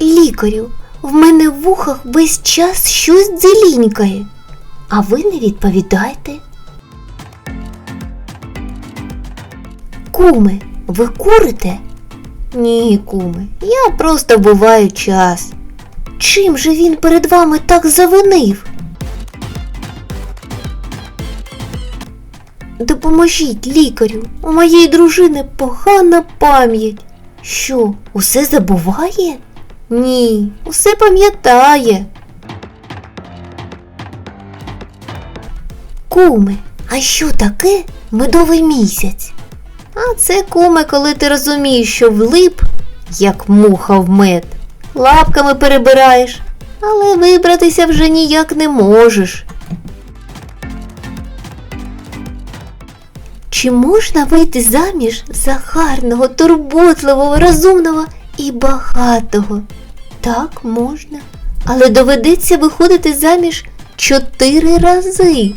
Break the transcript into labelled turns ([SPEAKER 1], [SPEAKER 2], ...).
[SPEAKER 1] Лікарю, в мене в вухах весь час щось дзелінькає, а ви не відповідаєте. Куми, ви курите? Ні, куми, я просто вбиваю час. Чим же він перед вами так завинив? Допоможіть лікарю, у моєї дружини погана пам'ять. Що, усе забуває? Ні, усе пам'ятає. Куми, а що таке медовий місяць? А це куме, коли ти розумієш, що влип, як муха в мед, лапками перебираєш, але вибратися вже ніяк не можеш. Чи можна вийти заміж за гарного, турботливого, розумного і багатого? Так, можна. Але доведеться виходити заміж чотири рази.